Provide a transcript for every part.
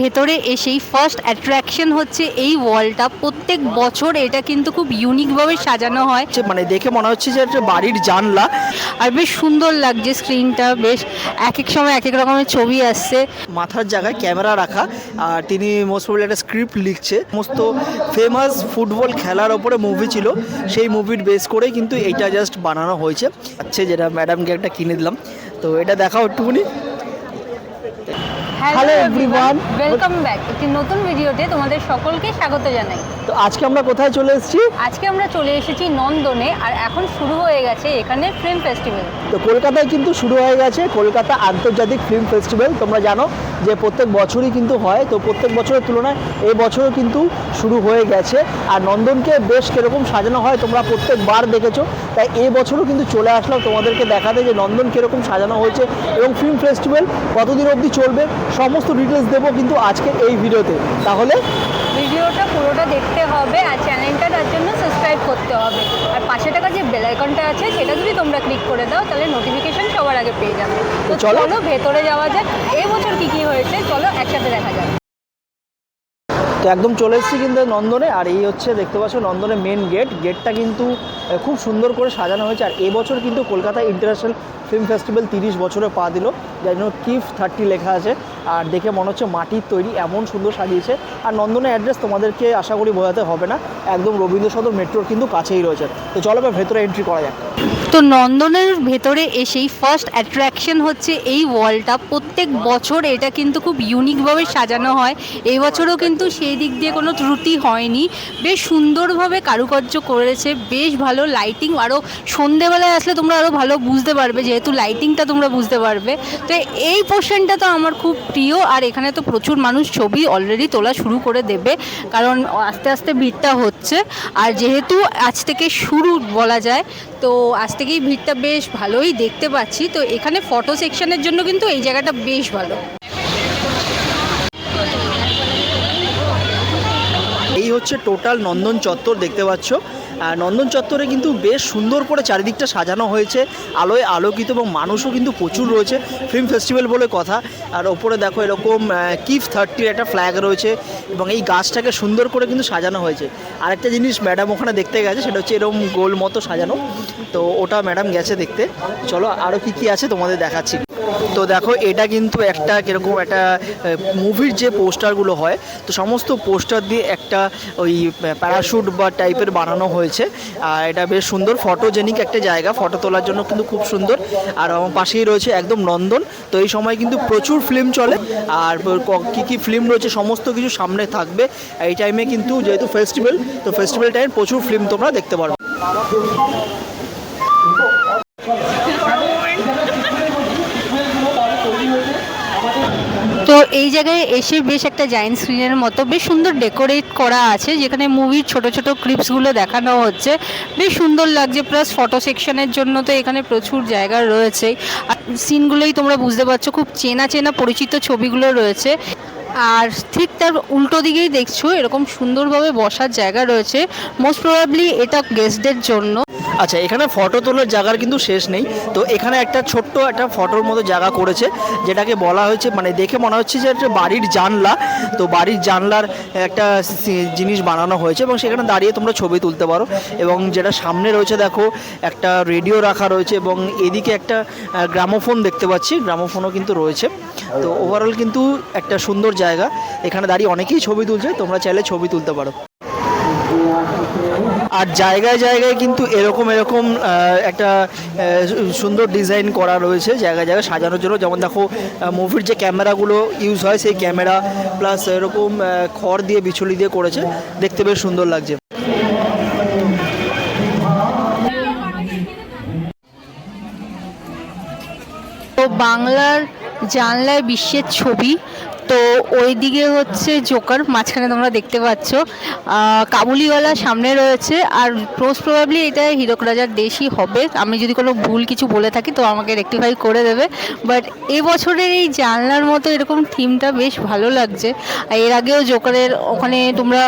ভেতরে এসেই first attraction হচ্ছে এই ওয়ালটা প্রত্যেক বছর এটা কিন্তু খুব ইউনিকভাবে সাজানো হয়। মানে দেখে মনে হচ্ছে যে একটা বাড়ির জানলা। আর বেশ সুন্দর লাগছে স্ক্রিনটা বেশ এক এক সময় এক এক রকমের ছবি আসছে। মাথার জায়গায় ক্যামেরা রাখা আর তিনি মোস্ট প্রবলি একটা স্ক্রিপ্ট লিখছে। সমস্ত ফেমাস ফুটবল খেলার ওপরে মুভি ছিল। সেই মুভির বেস করেই কিন্তু এইটা জাস্ট বানানো হয়েছে। আচ্ছা যেটা ম্যাডামকে একটা কিনে দিলাম। তো এটা দেখাও একটুখানি। Hello everyone. ওয়েলকাম ব্যাক একটি নতুন ভিডিওতে তোমাদের সকলকে স্বাগত জানাই। তো আজকে আমরা কোথায় চলে এসেছি? আজকে আমরা চলে এসেছি নন্দনে আর এখন শুরু হয়ে গেছে এখানে ফিল্ম ফেস্টিভ্যাল তো কলকাতায় কিন্তু শুরু হয়ে গেছে কলকাতা আন্তর্জাতিক ফিল্ম ফেস্টিভ্যাল তোমরা জানো যে প্রত্যেক বছরই কিন্তু হয় তো প্রত্যেক বছরের তুলনায় এই বছরও কিন্তু শুরু হয়ে গেছে। আর নন্দনকে বেশ কীরকম সাজানো হয় তোমরা প্রত্যেকবার দেখেছ তাই এই বছরও কিন্তু চলে আসলাম তোমাদেরকে দেখাতে যে নন্দন কীরকম সাজানো হয়েছে। এবং ফিল্ম ফেস্টিভ্যাল কতদিন অবধি চলবে সমস্ত ডিটেলস দেবো কিন্তু আজকে এই ভিডিওতে। তাহলে ভিডিওটা পুরোটা দেখতে হবে আর চ্যানেলটা তার জন্য সাবস্ক্রাইব করতে হবে। আর পাশে টাকা যে বেল আইকনটা আছে সেটা যদি তোমরা ক্লিক করে দাও তাহলে নোটিফিকেশন সবার আগে পেয়ে যাবে। তো। চলো ভেতরে যাওয়া যাক। এই বছর কী কী হয়েছে? চলো একসাথে দেখা যাক। তো একদম চলে এসেছি কিন্তু নন্দনে, আর এই হচ্ছে দেখতে পাচ্ছ নন্দনের মেন গেট গেটটা কিন্তু খুব সুন্দর করে সাজানো হয়েছে, আর এবছর কিন্তু কলকাতা ইন্টারন্যাশনাল ফিল্ম ফেস্টিভ্যাল তিরিশ বছরে পা দিল। যার জন্য কিফ থার্টি লেখা আছে, আর দেখে মনে হচ্ছে মাটির তৈরি, এমন সুন্দর সাজিয়েছে। আর নন্দনের অ্যাড্রেস তোমাদেরকে আশা করি বোঝাতে হবে না, একদম রবীন্দ্র সদর মেট্রোর কিন্তু কাছেই রয়েছে। তো চলো ভেতরে এন্ট্রি করা যাক। তো নন্দনের ভেতরে এসেই ফার্স্ট অ্যাট্রাকশন হচ্ছে এই ওয়ালটা প্রত্যেক বছর এটা কিন্তু খুব ইউনিকভাবে সাজানো হয়। এই বছরও কিন্তু সেই দিক দিয়ে কোনো ত্রুটি হয়নি। বেশ সুন্দরভাবে কারুকার্য করেছে, বেশ ভালো লাইটিং আরও সন্ধেবেলায় আসলে তোমরা আরও ভালো বুঝতে পারবে, যেহেতু লাইটিংটা তোমরা বুঝতে পারবে। তো এই পোর্শনটা তো আমার খুব প্রিয়, আর এখানে তো প্রচুর মানুষ ছবি অলরেডি তোলা শুরু করে দেবে, কারণ আস্তে আস্তে ভিড়টা হচ্ছে। আর যেহেতু আজ থেকে শুরু বলা যায় তো আজ থেকেই ভিড়টা বেশ ভালোই দেখতে পাচ্ছি। তো এখানে ফটো সেকশনের জন্য কিন্তু এই জায়গাটা বেশ ভালো। এই হচ্ছে টোটাল নন্দন চত্বর দেখতে পাচ্ছ। নন্দন চত্বরে কিন্তু বেশ সুন্দর করে চারিদিকটা সাজানো হয়েছে। আলোয় আলোকিত এবং মানুষও কিন্তু প্রচুর রয়েছে। ফিল্ম ফেস্টিভ্যাল বলে কথা। আর ওপরে দেখো এরকম কিফ থার্টির একটা ফ্ল্যাগ রয়েছে এবং এই গাছটাকে সুন্দর করে কিন্তু সাজানো হয়েছে। আরেকটা জিনিস ম্যাডাম ওখানে দেখতে গেছে, সেটা হচ্ছে এরকম গোল মতো সাজানো। তো ওটা ম্যাডাম গেছে দেখতে। চলো আরও কি কি আছে তোমাদের দেখাচ্ছি। তো দেখো, এটা কিন্তু একটা কীরকম একটা মুভির যে পোস্টারগুলো হয়, তো সমস্ত পোস্টার দিয়ে একটা ওই প্যারাশুট বা টাইপের বানানো হয়েছে। আর এটা বেশ সুন্দর ফটোজেনিক একটা জায়গা ফটো তোলার জন্য কিন্তু খুব সুন্দর। আর আমার পাশেই রয়েছে একদম নন্দন, তো এই সময় কিন্তু প্রচুর ফিল্ম চলে। আর ক- কি ফিল্ম রয়েছে, সমস্ত কিছু সামনে থাকবে। এই টাইমে কিন্তু যেহেতু ফেস্টিভ্যাল তো ফেস্টিভ্যাল টাইম প্রচুর ফিল্ম তোমরা দেখতে পারবে। তো এই জায়গায় এসে বেশ একটা জায়েন্ট স্ক্রিনের মতো, বেশ সুন্দর ডেকোরেট করা আছে, যেখানে মুভির ছোট ছোট ক্লিপসগুলো দেখানো হচ্ছে। বেশ সুন্দর লাগছে প্লাস ফটো সেকশনের জন্য তো এখানে প্রচুর জায়গা রয়েছে। আর সিনগুলোই তোমরা বুঝতে পারছ, খুব চেনা চেনা পরিচিত ছবিগুলো রয়েছে। আর ঠিক তার উল্টো দিকেই দেখছ, এরকম সুন্দরভাবে বসার জায়গা রয়েছে। মোস্ট প্রবাবলি এটা গেস্টদের জন্য। আচ্ছা এখানে ফটো তোলার জায়গার কিন্তু শেষ নেই। তো এখানে একটা ছোট্ট একটা ফটোর মতো জায়গা করেছে, যেটাকে বলা হয়েছে মানে দেখে মনে হচ্ছে যে একটা বাড়ির জানলা। তো বাড়ির জানলার একটা জিনিস বানানো হয়েছে এবং সেখানে দাঁড়িয়ে তোমরা ছবি তুলতে পারো। এবং যেটা সামনে রয়েছে দেখো, একটা রেডিও রাখা রয়েছে এবং এদিকে একটা গ্রামোফোন দেখতে পাচ্ছি গ্রামোফোনও কিন্তু রয়েছে। তো ওভারঅল কিন্তু একটা সুন্দর জায়গা। এখানে দাঁড়িয়ে অনেকেই ছবি তুলছে, তোমরা চাইলে ছবি তুলতে পারো। আর জায়গায় জায়গায় কিন্তু এরকম এরকম একটা সুন্দর ডিজাইন করা রয়েছে জায়গায় জায়গায় সাজানোর জন্য। যেমন দেখো মুভির যে ক্যামেরাগুলো ইউজ হয়, সেই ক্যামেরা প্লাস এরকম খড় দিয়ে বিচুলি দিয়ে করেছে। দেখতে বেশ সুন্দর লাগছে। বাংলার জানলায় বিশ্বের ছবি তো ওই দিকে হচ্ছে জোকার মাঝখানে তোমরা দেখতে পাচ্ছ। কাবুলিওয়ালা সামনে রয়েছে, আর মোস্ট প্রবাবলি এটা হীরক রাজার দেশই হবে। আমি যদি কোনো ভুল কিছু বলে থাকি, তো আমাকে রেক্টিফাই করে দেবে। বাট এবছরের এই জানলার মতো এরকম থিমটা বেশ ভালো লাগছে। আর এর আগেও জোকারের ওখানে তোমরা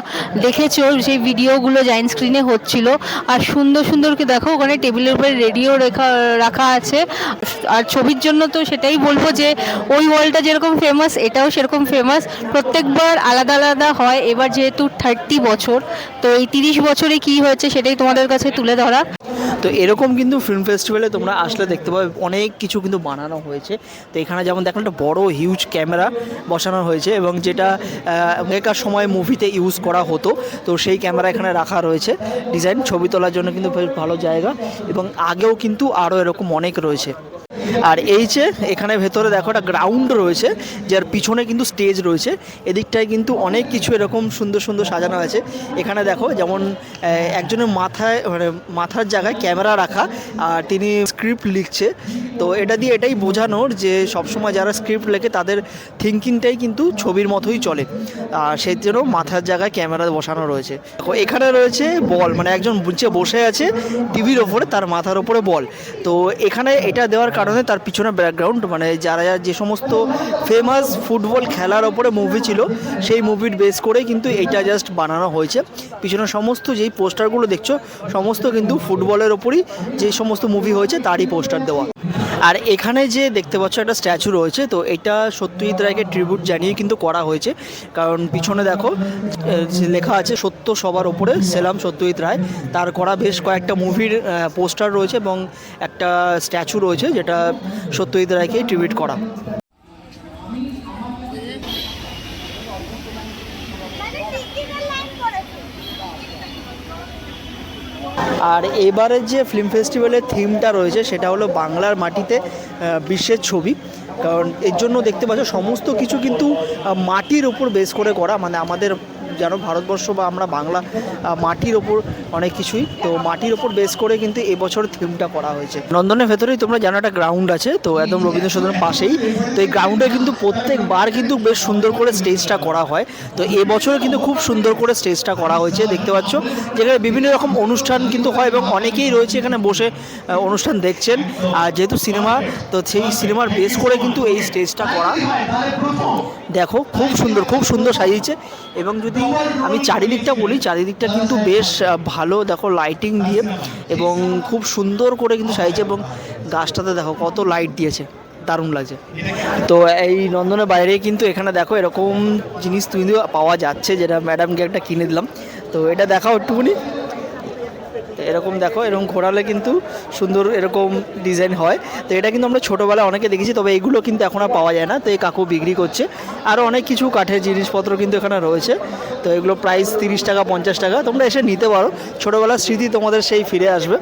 দেখেছ সেই ভিডিওগুলো জাইন্ট স্ক্রিনে হচ্ছিল। আর সুন্দর সুন্দর কি দেখো, ওখানে টেবিলের উপরে রেডিও রেখা, রাখা আছে। আর ছবির জন্য তো সেটাই বলব যে, ওই ওয়ালটা যেরকম ফেমাস এটাও সেরকম এরকম ফেমাস প্রত্যেকবার আলাদা আলাদা হয়। এবার যেহেতু থার্টি বছর, তো এই তিরিশ বছরে কি হয়েছে সেটাই তোমাদের কাছে তুলে ধরা। তো এরকম কিন্তু ফিল্ম ফেস্টিভ্যালে তোমরা আসলে দেখতে পাবে, অনেক কিছু কিন্তু বানানো হয়েছে। তো এখানে যেমন দেখো একটা বড় হিউজ ক্যামেরা বসানো হয়েছে এবং যেটা আগেকার সময় মুভিতে ইউজ করা হতো। তো সেই ক্যামেরা এখানে রাখা রয়েছে। ডিজাইন ছবি তোলার জন্য কিন্তু বেশ ভালো জায়গা এবং আগেও কিন্তু আরও এরকম অনেক রয়েছে। আর এই যে এখানে ভেতরে দেখো একটা গ্রাউন্ড রয়েছে, যার পিছনে কিন্তু স্টেজ রয়েছে। এদিকটায় কিন্তু অনেক কিছু এরকম সুন্দর সুন্দর সাজানো আছে। এখানে দেখো যেমন একজনের মাথায় মানে মাথার জায়গায় ক্যামেরা রাখা, আর তিনি স্ক্রিপ্ট লিখছে। তো এটা দিয়ে এটাই বোঝানোর যে সবসময় যারা স্ক্রিপ্ট লেখে, তাদের থিঙ্কিংটাই কিন্তু ছবির মতোই চলে। আর সেই জন্য মাথার জায়গায় ক্যামেরা বসানো রয়েছে। দেখো, এখানে রয়েছে বল মানে একজন বসে আছে টিভির ওপরে, তার মাথার ওপরে বল তো এখানে এটা দেওয়ার কারণে তার পিছনে ব্যাকগ্রাউন্ড মানে যারা যে সমস্ত ফেমাস ফুটবল খেলার ওপরে মুভি ছিল, সেই মুভির বেস করে কিন্তু এটা জাস্ট বানানো হয়েছে। পিছনে সমস্ত যেই পোস্টারগুলো দেখছ, সমস্ত কিন্তু ফুটবলের ওপরই যে সমস্ত মুভি হয়েছে, তারই পোস্টার দেওয়া। আর এখানে যে দেখতে পাচ্ছ একটা স্ট্যাচু রয়েছে, তো এটা সত্যজিৎ রায়কে ট্রিবিউট জানিয়ে কিন্তু করা হয়েছে। কারণ পিছনে দেখো লেখা আছে, সত্য সবার ওপরে, সেলাম সত্যজিৎ রায়। তার করা বেশ কয়েকটা মুভির পোস্টার রয়েছে এবং একটা স্ট্যাচু রয়েছে, যেটা সত্যজিৎ রায়কে ট্রিবিউট করা মানে টিকিটের লাইন করেছে আর এবারের যে ফিল্ম ফেস্টিভ্যালের থিমটা রয়েছে, সেটা হলো বাংলার মাটিতে বিশ্বের ছবি। কারণ এর জন্য দেখতে পাচ্ছ, সমস্ত কিছু কিন্তু মাটির উপর বেস করে করা। মানে আমাদের যেন ভারতবর্ষ বা আমরা বাংলা মাটির ওপর অনেক কিছুই। তো মাটির ওপর বেস করে কিন্তু এবছর থিমটা করা হয়েছে। নন্দনের ভেতরেই তোমরা জানো একটা গ্রাউন্ড আছে, তো একদম রবীন্দ্র সদনের পাশেই। তো এই গ্রাউন্ডে কিন্তু প্রত্যেকবার কিন্তু বেশ সুন্দর করে স্টেজটা করা হয়। তো এবছর কিন্তু খুব সুন্দর করে স্টেজটা করা হয়েছে, দেখতে পাচ্ছ। যেখানে বিভিন্ন রকম অনুষ্ঠান কিন্তু হয় এবং অনেকেই রয়েছে এখানে বসে অনুষ্ঠান দেখছেন। আর যেহেতু সিনেমা তো সেই সিনেমার বেস করে কিন্তু এই স্টেজটা করা। দেখো, খুব সুন্দর খুব সুন্দর সাজিয়েছে। এবং যদি আমি চারিদিকটা বলি, চারিদিকটা কিন্তু বেশ ভালো। দেখো লাইটিং দিয়ে এবং খুব সুন্দর করে কিন্তু সাজিয়েছে এবং গাছটাতে দেখো কত লাইট দিয়েছে। দারুণ লাগছে। তো এই নন্দনের বাইরে কিন্তু এখানে দেখো এরকম জিনিস কিন্তু পাওয়া যাচ্ছে, যেটা ম্যাডামকে একটা কিনে দিলাম। তো এটা দেখাও একটুখানি। এরকম দেখো, এরকম ঘোরালে কিন্তু সুন্দর এরকম ডিজাইন হয়। তো এটা কিন্তু আমরা ছোটোবেলায় অনেকে দেখেছি, তবে এইগুলো কিন্তু এখন আর পাওয়া যায় না। তো এই কাকু বিক্রি করছে। আরও অনেক কিছু কাঠের জিনিসপত্র কিন্তু এখানে রয়েছে। তো এগুলো প্রাইস তিরিশ টাকা, পঞ্চাশ টাকা। তোমরা এসে নিতে পারো। ছোটোবেলার স্মৃতি তোমাদের সেই ফিরে আসবে।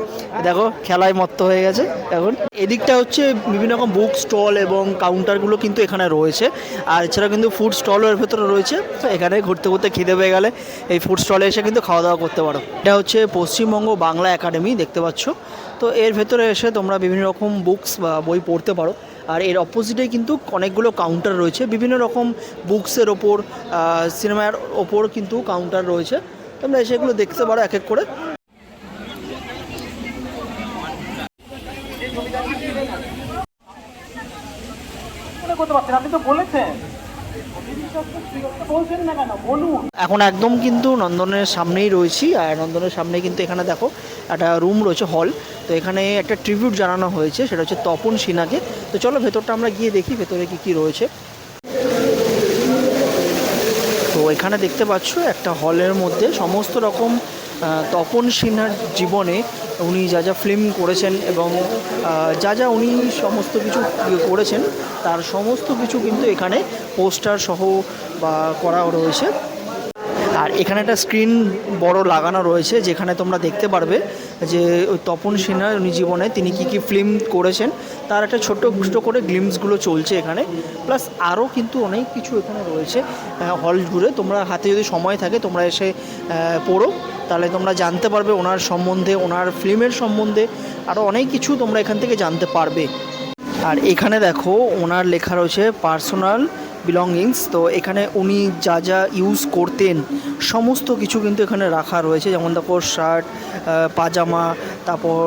দেখো, খেলায় মত্ত হয়ে গেছে এখন। এদিকটা হচ্ছে বিভিন্ন রকম বুক স্টল এবং কাউন্টারগুলো কিন্তু এখানে রয়েছে। আর এছাড়া কিন্তু ফুড স্টলও এর ভেতরে রয়েছে। এখানে ঘুরতে ঘুরতে খিদে পেয়ে গেলে এই ফুড স্টলে এসে কিন্তু খাওয়া দাওয়া করতে পারো। এটা হচ্ছে পশ্চিমবঙ্গ বাংলা একাডেমি দেখতে পাচ্ছ। তো এর ভেতরে এসে তোমরা বিভিন্ন রকম বুকস বা বই পড়তে পারো। আর এর অপোজিটে কিন্তু অনেকগুলো কাউন্টার রয়েছে। বিভিন্ন রকম বুকসের ওপর সিনেমার ওপর কিন্তু কাউন্টার রয়েছে। তোমরা এসে এগুলো দেখতে পারো এক এক করে করতে আপনি তো বলেছেন। এখন একদম কিন্তু নন্দনের সামনেই রয়েছি, আর নন্দনের সামনে কিন্তু এখানে দেখো, একটা রুম রয়েছে হল তো এখানে একটা ট্রিবিউট জানানো হয়েছে, সেটা হচ্ছে তপন সিনহাকে। তো চলো ভেতরটা আমরা গিয়ে দেখি, ভেতরে কি কি রয়েছে। তো এখানে দেখতে পাচ্ছ, একটা হলের মধ্যে সমস্ত রকম তপন সিনহার জীবনে উনি যা যা ফিল্ম করেছেন এবং যা যা উনি সমস্ত কিছু করেছেন, তার সমস্ত কিছু কিন্তু এখানে পোস্টার সহ বা করা রয়েছে। আর এখানে একটা স্ক্রিন বড় লাগানো রয়েছে, যেখানে তোমরা দেখতে পারবে যে তপন সিনহা, উনি জীবনে তিনি কি কি ফিল্ম করেছেন, তার একটা ছোট্ট ছোটো করে গ্লিমসগুলো চলছে এখানে। প্লাস আরও কিন্তু অনেক কিছু এখানে রয়েছে হল জুড়ে তোমরা হাতে যদি সময় থাকে, তোমরা এসে পড়ো। তাহলে তোমরা জানতে পারবে ওনার সম্বন্ধে, ওনার ফিল্মের সম্বন্ধে। আরও অনেক কিছু তোমরা এখান থেকে জানতে পারবে। আর এখানে দেখো, ওনার লেখা রয়েছে পার্সোনাল বিলঙ্গিংস তো এখানে উনি যা যা ইউজ করতেন, সমস্ত কিছু কিন্তু এখানে রাখা রয়েছে, যেমন দেখো শার্ট পাজামা, তারপর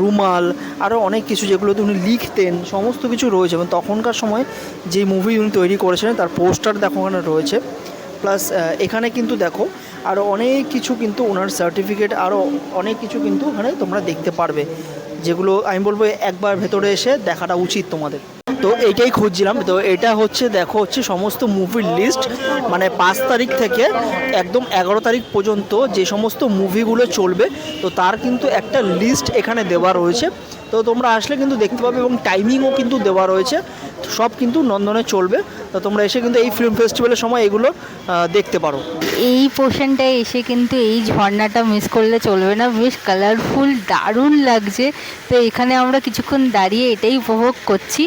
রুমাল আরও অনেক কিছু যেগুলোতে উনি লিখতেন, সমস্ত কিছু রয়েছে। এবং তখনকার সময় যে মুভি উনি তৈরি করেছিলেন, তার পোস্টার দেখো ওখানে রয়েছে। প্লাস এখানে কিন্তু দেখো আরও অনেক কিছু কিন্তু ওনার সার্টিফিকেট আরও অনেক কিছু কিন্তু ওখানে তোমরা দেখতে পারবে। যেগুলো আমি বলব একবার ভেতরে এসে দেখাটা উচিত তোমাদের। তো এইটাই খুঁজছিলাম। তো এটা হচ্ছে, দেখো, হচ্ছে সমস্ত মুভির লিস্ট মানে পাঁচ তারিখ থেকে একদম এগারো তারিখ পর্যন্ত যে সমস্ত মুভিগুলো চলবে, তো তার কিন্তু একটা লিস্ট এখানে দেওয়া রয়েছে। তো তোমরা আসলে কিন্তু দেখতে পাবে এবং টাইমিংও কিন্তু দেওয়া রয়েছে। সব কিন্তু নন্দনে চলবে। তো তোমরা এসে কিন্তু এই ফিল্ম ফেস্টিভ্যালের সময় এগুলো দেখতে পারো। এই পোর্শনটায় এসে কিন্তু এই ঝর্ণাটা মিস করলে চলবে না। বেশ কালারফুল দারুণ লাগছে। তো এখানে আমরা কিছুক্ষণ দাঁড়িয়ে এটাই উপভোগ করছি।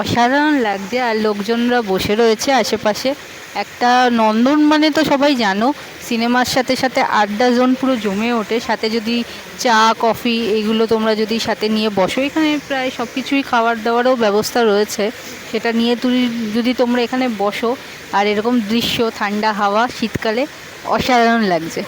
অসাধারণ লাগছে। আর লোকজনরা বসে রয়েছে আশেপাশে। একটা নন্দন মানে তো সবাই জানো, সিনেমার সাথে সাথে আড্ডা জোন পুরো জমে ওঠে, সাথে যদি চা, কফি এগুলো তোমরা যদি সাথে নিয়ে বসো, এখানে প্রায় সব কিছুই খাবার দাবারও ব্যবস্থা রয়েছে, সেটা নিয়ে তুমি যদি তোমরা এখানে বসো, আর এরকম দৃশ্য, ঠান্ডা হাওয়া, শীতকালে অসাধারণ লাগছে।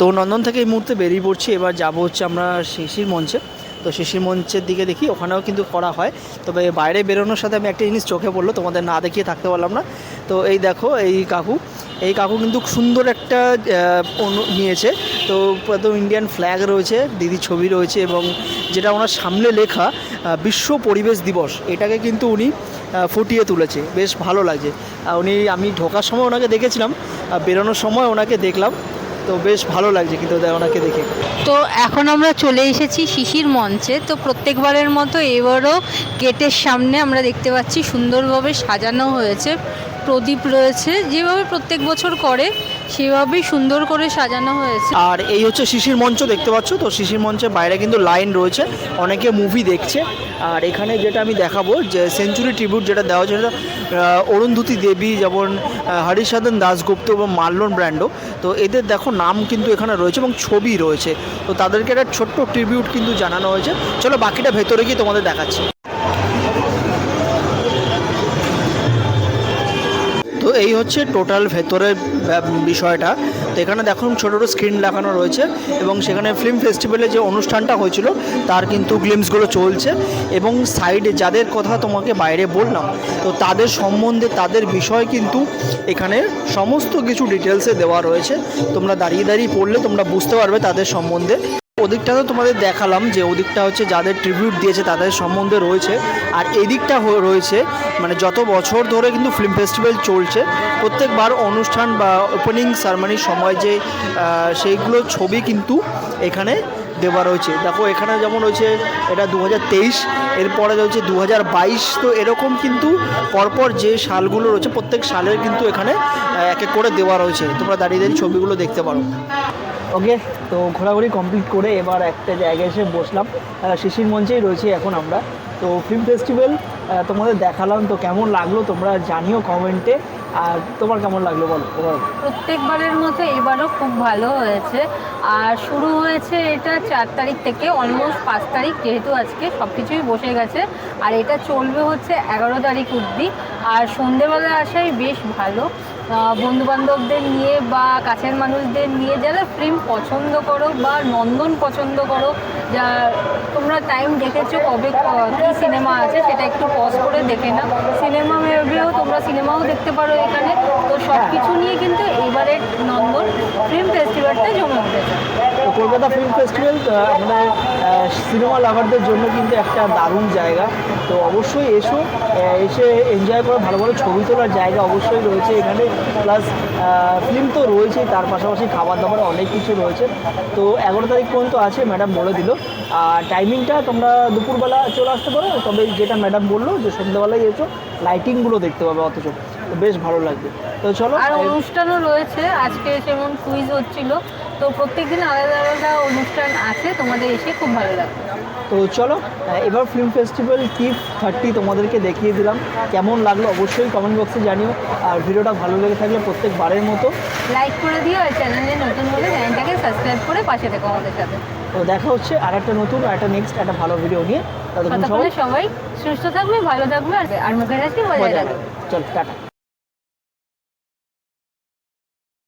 তো নন্দন থেকে এই মুহূর্তে বেরিয়ে পড়ছি। এবার যাব হচ্ছে আমরা শিশির মঞ্চে। তো শিশির মঞ্চের দিকে দেখি, ওখানেও কিন্তু করা হয়। তবে বাইরে বেরোনোর সাথে আমি একটা জিনিস চোখে পড়ল, তোমাদের না দেখিয়ে থাকতে পারলাম না। তো এই দেখো, এই কাকু। এই কাকু কিন্তু সুন্দর একটা নিয়েছে। তো একদম ইন্ডিয়ান ফ্ল্যাগ রয়েছে, দিদি ছবি রয়েছে এবং যেটা ওনার সামনে লেখা বিশ্ব পরিবেশ দিবস। এটাকে কিন্তু উনি ফুটিয়ে তুলেছে। বেশ ভালো লাগছে। উনি, আমি ঢোকার সময় ওনাকে দেখেছিলাম বেরোনোর সময় ওনাকে দেখলাম। তো বেশ ভালো লাগছে কিন্তু ওনাকে দেখে। তো এখন আমরা চলে এসেছি শিশির মঞ্চে। তো প্রত্যেকবারের মতো এবারও গেটের সামনে আমরা দেখতে পাচ্ছি সুন্দরভাবে সাজানো হয়েছে। প্রদীপ রয়েছে, যেভাবে প্রত্যেক বছর করে, সেভাবেই সুন্দর করে সাজানো হয়েছে। আর এই হচ্ছে শিশির মঞ্চ, দেখতে পাচ্ছ তো? শিশির মঞ্চের বাইরে কিন্তু লাইন রয়েছে, অনেকে মুভি দেখছে। আর এখানে যেটা আমি দেখাবো, যে সেঞ্চুরি ট্রিবিউট যেটা দেওয়া হচ্ছে সেটা অরুন্ধতী দেবী যেমন হরিসাধন দাসগুপ্ত এবং মাল্লন ব্র্যান্ডো। তো এদের দেখো নাম কিন্তু এখানে রয়েছে এবং ছবি রয়েছে। তো তাদেরকে একটা ছোট্ট ট্রিবিউট কিন্তু জানানো হয়েছে। চলো বাকিটা ভেতরে গিয়ে তোমাদের দেখাচ্ছি। এই হচ্ছে টোটাল ভেতরের বিষয়টা। তো এখানে দেখো ছোটো ছোটো স্ক্রিন লাগানো রয়েছে এবং সেখানে ফিল্ম ফেস্টিভ্যালে যে অনুষ্ঠানটা হয়েছিল, তার কিন্তু গ্লিমসগুলো চলছে এবং সাইডে যাদের কথা তোমাকে বাইরে বললাম, তো তাদের সম্বন্ধে তাদের বিষয় কিন্তু এখানে সমস্ত কিছু ডিটেলসে দেওয়া রয়েছে। তোমরা দাঁড়িয়ে দাঁড়িয়ে পড়লে তোমরা বুঝতে পারবে তাদের সম্বন্ধে। ওদিকটা তো তোমাদের দেখালাম যে ওদিকটা হচ্ছে যাদের ট্রিবিউট দিয়েছে তাদের সম্বন্ধে রয়েছে। আর এদিকটা রয়েছে মানে যত বছর ধরে কিন্তু ফিল্ম ফেস্টিভ্যাল চলছে, প্রত্যেকবার অনুষ্ঠান বা ওপেনিং সারমানির সময় যে সেইগুলো ছবি কিন্তু এখানে দেওয়া রয়েছে। দেখো এখানে যেমন রয়েছে, এটা দু হাজার তেইশ, এরপরে রয়েছে দু হাজার বাইশ, তো এরকম কিন্তু পরপর যে সালগুলো রয়েছে, প্রত্যেক সালের কিন্তু এখানে এক এক করে দেওয়া রয়েছে। তোমরা দাঁড়িয়ে দাঁড়িয়ে ছবিগুলো দেখতে পারো। ওকে, তো ঘোরাঘুরি কমপ্লিট করে এবার একটা জায়গায় এসে বসলাম। শিশির মঞ্চেই রয়েছি এখন আমরা। তো ফিল্ম ফেস্টিভ্যাল তোমাদের দেখালাম, তো কেমন লাগল তোমরা জানিও কমেন্টে আর তোমার কেমন লাগল বলো প্রত্যেকবারের মতো এবারও খুব ভালো হয়েছে। আর শুরু হয়েছে এটা চার তারিখ থেকে অলমোস্ট পাঁচ তারিখ, যেহেতু আজকে সব কিছুই বসে গেছে। আর এটা চলবে হচ্ছে এগারো তারিখ অবধি। আর সন্ধেবেলা আসাই বেশ ভালো। বন্ধু বান্ধবদের নিয়ে বা কাছের মানুষদের নিয়ে যারা ফিল্ম পছন্দ করো বা নন্দন পছন্দ করো, যা তোমরা টাইম দেখেছ কবে, ক- সিনেমা আছে সেটা একটু পজ করে দেখে নাও। সিনেমা মেভিও তোমরা সিনেমাও দেখতে পারো এখানে। তো সব কিছু নিয়ে কিন্তু এবারের নন্দন ফিল্ম ফেস্টিভ্যালটা জমে উঠেছে। কলকাতা ফিল্ম ফেস্টিভ্যাল আমাদের সিনেমা লাভারদের জন্য কিন্তু একটা দারুণ জায়গা। তো অবশ্যই এসো এসে এনজয় করে, ভালো ভালো ছবি তোলার জায়গা অবশ্যই রয়েছে এখানে। প্লাস ফিল্ম তো রয়েছেই, তার পাশাপাশি খাবার দাবার অনেক কিছু রয়েছে। তো এগারো তারিখ পর্যন্ত আছে ম্যাডাম বলে দিল। আর টাইমিংটা তোমরা দুপুরবেলা চলে আসতে পারো, তবে যেটা ম্যাডাম বলল যে সন্ধ্যাবেলায় এসো লাইটিংগুলো দেখতে পাবে অথচ। বেশ ভালো লাগবে। তো চলো, আর অনুষ্ঠানও রয়েছে, আজকে যেমন কুইজ হচ্ছিল তো প্রত্যেকদিন আলাদা আলাদা অনুষ্ঠান আছে তোমাদের এসে খুব ভালো লাগবে তো চলো এবার ফিল্ম ফেস্টিভ্যাল টিপ থার্টি তোমাদেরকে দেখিয়ে দিলাম। কেমন লাগল অবশ্যই কমেন্ট বক্সে জানিও। আর ভিডিওটা ভালো লেগে থাকলে প্রত্যেকবারের মতো। লাইক করে দিও আর চ্যানেলে নতুন হলে চ্যানেলটাকে সাবস্ক্রাইব করে পাশে থেকো আমাদের সাথে। তো দেখা হচ্ছে আর একটা নতুন আর একটা নেক্সট একটা ভালো ভিডিও নিয়ে। ততক্ষণ সবাই সুস্থ থাকবে ভালো থাকবে আর- মুখের হাসি বজায় মজা রাখবে। চল টাটা।